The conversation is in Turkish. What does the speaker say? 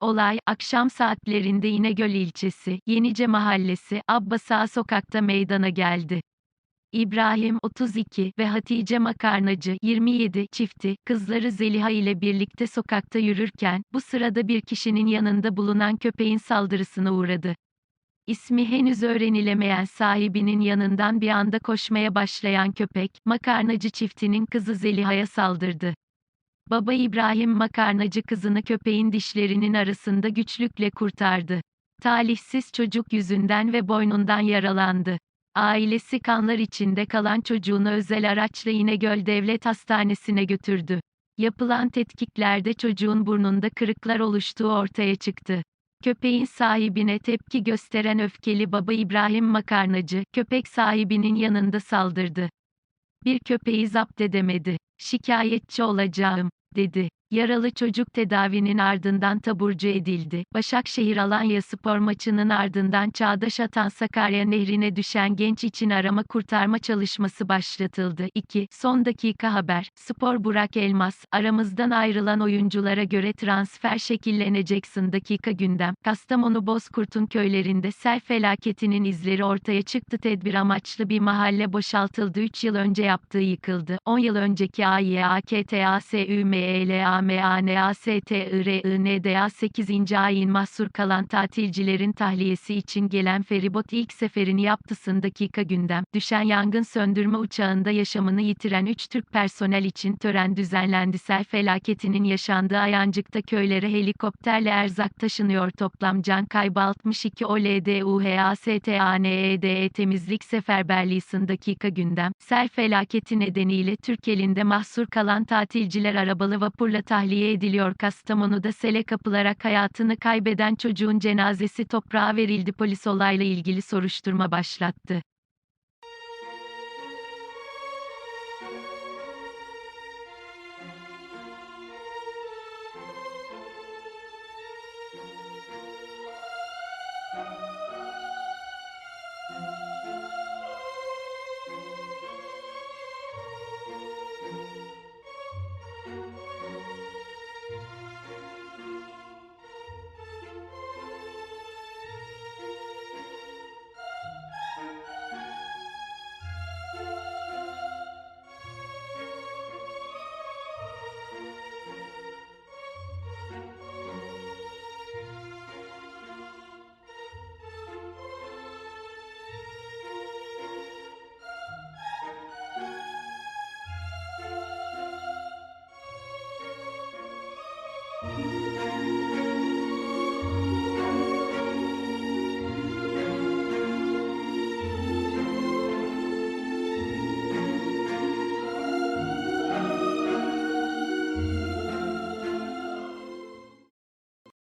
Olay, akşam saatlerinde İnegöl ilçesi, Yenice Mahallesi, Abbas Ağa sokakta meydana geldi. İbrahim 32 ve Hatice Makarnacı 27 çifti, kızları Zeliha ile birlikte sokakta yürürken, bu sırada bir kişinin yanında bulunan köpeğin saldırısına uğradı. İsmi henüz öğrenilemeyen sahibinin yanından bir anda koşmaya başlayan köpek, makarnacı çiftinin kızı Zeliha'ya saldırdı. Baba İbrahim makarnacı kızını köpeğin dişlerinin arasında güçlükle kurtardı. Talihsiz çocuk yüzünden ve boynundan yaralandı. Ailesi kanlar içinde kalan çocuğunu özel araçla İnegöl Devlet Hastanesi'ne götürdü. Yapılan tetkiklerde çocuğun burnunda kırıklar oluştuğu ortaya çıktı. Köpeğin sahibine tepki gösteren öfkeli baba İbrahim Makarnacı, köpek sahibinin yanında saldırdı. Bir köpeği zapt edemedi. Şikayetçi olacağım, dedi. Yaralı çocuk tedavinin ardından taburcu edildi. Başakşehir Alanya spor maçının ardından Çağdaş Atan Sakarya Nehri'ne düşen genç için arama kurtarma çalışması başlatıldı. 2. Son dakika haber. Spor Burak Elmas, aramızdan ayrılan oyunculara göre transfer şekilleneceksin dakika gündem. Kastamonu Bozkurt'un köylerinde sel felaketinin izleri ortaya çıktı. Tedbir amaçlı bir mahalle boşaltıldı. 3 yıl önce yaptığı yıkıldı. 10 yıl önceki AYAKTASÜMELA MANASTIRINDA 8. ayın mahsur kalan tatilcilerin tahliyesi için gelen feribot ilk seferini yaptısın dakika gündem. Düşen yangın söndürme uçağında yaşamını yitiren 3 Türk personel için tören düzenlendi. Sel felaketinin yaşandığı Ayancık'ta köylere helikopterle erzak taşınıyor. Toplam can kaybı 62 OLDUHASTANEDE temizlik seferberliğisin dakika gündem. Sel felaketi nedeniyle Türk elinde mahsur kalan tatilciler arabalı vapurla tahliye ediliyor. Kastamonu'da sele kapılarak hayatını kaybeden çocuğun cenazesi toprağa verildi. Polis olayla ilgili soruşturma başlattı.